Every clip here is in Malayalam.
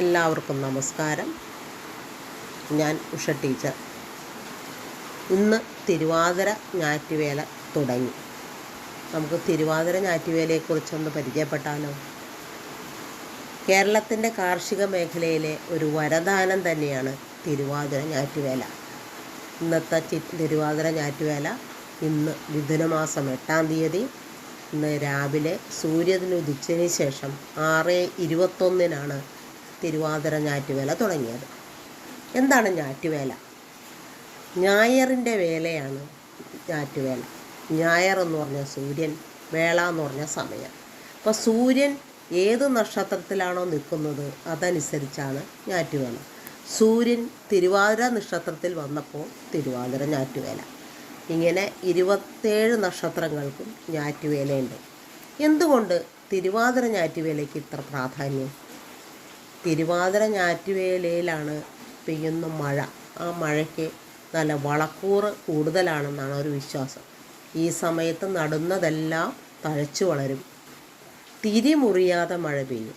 എല്ലാവർക്കും നമസ്കാരം. ഞാൻ ഉഷ ടീച്ചർ. ഇന്ന് തിരുവാതിര ഞാറ്റുവേല തുടങ്ങി. നമുക്ക് തിരുവാതിര ഞാറ്റുവേലയെക്കുറിച്ചൊന്ന് പരിചയപ്പെട്ടാലോ? കേരളത്തിന്റെ കാർഷിക മേഖലയിലെ ഒരു വരദാനം തന്നെയാണ് തിരുവാതിര ഞാറ്റുവേല. ഇന്നത്തെ തിരുവാതിര ഞാറ്റുവേല ഇന്ന് മിഥുനമാസം എട്ടാം തീയതി. ഇന്ന് രാവിലെ സൂര്യനുദിച്ചതിന് ശേഷം ആറ് ഇരുപത്തൊന്നിനാണ് തിരുവാതിര ഞാറ്റുവേല തുടങ്ങിയത്. എന്താണ് ഞാറ്റുവേല? ഞായറിന്റെ വേലയാണ് ഞാറ്റുവേല. ഞായർ എന്ന് പറഞ്ഞ സൂര്യൻ വേള എന്ന് പറഞ്ഞ സമയം. അപ്പോൾ സൂര്യൻ ഏത് നക്ഷത്രത്തിലാണോ നിൽക്കുന്നത് അതനുസരിച്ചാണ് ഞാറ്റുവേല. സൂര്യൻ തിരുവാതിര നക്ഷത്രത്തിൽ വന്നപ്പോൾ തിരുവാതിര ഞാറ്റുവേല. ഇങ്ങനെ ഇരുപത്തേഴ് നക്ഷത്രങ്ങൾക്കും ഞാറ്റുവേലയുണ്ട്. എന്തുകൊണ്ട് തിരുവാതിര ഞാറ്റുവേലയ്ക്ക് ഇത്ര പ്രാധാന്യം? തിരുവാതിര ഞാറ്റുവേലയിലാണ് പെയ്യുന്ന മഴ. ആ മഴയ്ക്ക് നല്ല വളക്കൂറ് കൂടുതലാണെന്നാണ് ഒരു വിശ്വാസം. ഈ സമയത്ത് നടുന്നതെല്ലാം തഴച്ചു വളരും. തിരിമുറിയാതെ മഴ പെയ്യും.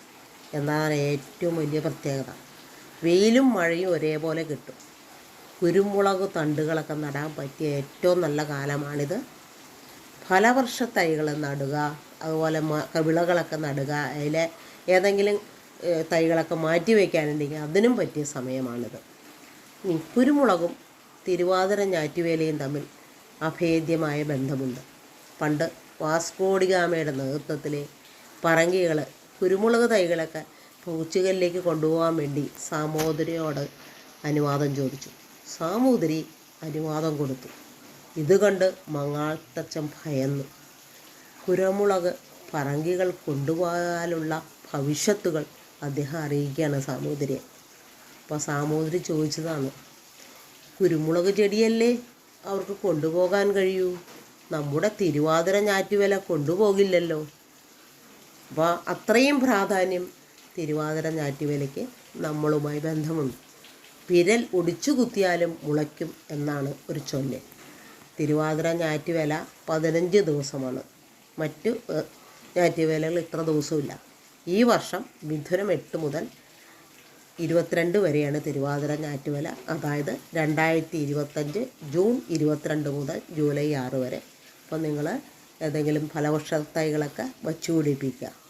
എന്നതാണ് ഏറ്റവും വലിയ പ്രത്യേകത. വെയിലും മഴയും ഒരേപോലെ കിട്ടും. കുരുമുളക് തണ്ടുകളൊക്കെ നടാൻ പറ്റിയ ഏറ്റവും നല്ല കാലമാണിത്. ഫലവർഷ തൈകൾ നടുക അതുപോലെ വിളകളൊക്കെ നടുക അതിലെ ഏതെങ്കിലും തൈകളൊക്കെ മാറ്റി വയ്ക്കാനുണ്ടെങ്കിൽ അതിനും പറ്റിയ സമയമാണിത്. ഇനി കുരുമുളകും തിരുവാതിര ഞാറ്റുവേലയും തമ്മിൽ അഭേദ്യമായ ബന്ധമുണ്ട്. പണ്ട് വാസ്കോഡിഗാമയുടെ നേതൃത്വത്തിലെ പറങ്കികൾ കുരുമുളക് തൈകളൊക്കെ പൂച്ചുകലിലേക്ക് കൊണ്ടുപോകാൻ വേണ്ടി സാമൂതിരിയോട് അനുവാദം ചോദിച്ചു. സാമൂതിരി അനുവാദം കൊടുത്തു. ഇത് കണ്ട് മങ്ങാട്ടച്ചൻ ഭയന്നു. കുരുമുളക് പറങ്കികൾ കൊണ്ടുപോകാനുള്ള ഭവിഷ്യത്തുകൾ അദ്ദേഹം അറിയിക്കുകയാണ് സാമൂതിരിയെ. അപ്പോൾ സാമൂതിരി ചോദിച്ചതാണ് കുരുമുളക് ചെടിയല്ലേ? അവർക്ക് കൊണ്ടുപോകാൻ കഴിയൂ? നമ്മുടെ തിരുവാതിര ഞാറ്റുവേല കൊണ്ടുപോകില്ലല്ലോ? അപ്പോൾ അത്രയും പ്രാധാന്യം തിരുവാതിര ഞാറ്റുവേലയ്ക്ക് നമ്മളുമായി ബന്ധമുണ്ട്. വിരൽ ഒടിച്ചു കുത്തിയാലും മുളയ്ക്കും എന്നാണ് ഒരു ചൊല്ല്. തിരുവാതിര ഞാറ്റുവേല പതിനഞ്ച് ദിവസമാണ്. മറ്റു ഞാറ്റുവിലകൾ ഇത്ര ദിവസമില്ല ഈ വർഷം മിഥുനം എട്ട് മുതൽ ഇരുപത്തിരണ്ട് വരെയാണ് തിരുവാതിര ഞാറ്റുവേല. അതായത് രണ്ടായിരത്തി ഇരുപത്തഞ്ച് ജൂൺ ഇരുപത്തിരണ്ട് മുതൽ ജൂലൈ ആറ് വരെ. അപ്പോൾ നിങ്ങൾ ഏതെങ്കിലും ഫലവൃക്ഷ തൈകളൊക്കെ വച്ചുപിടിപ്പിക്കുക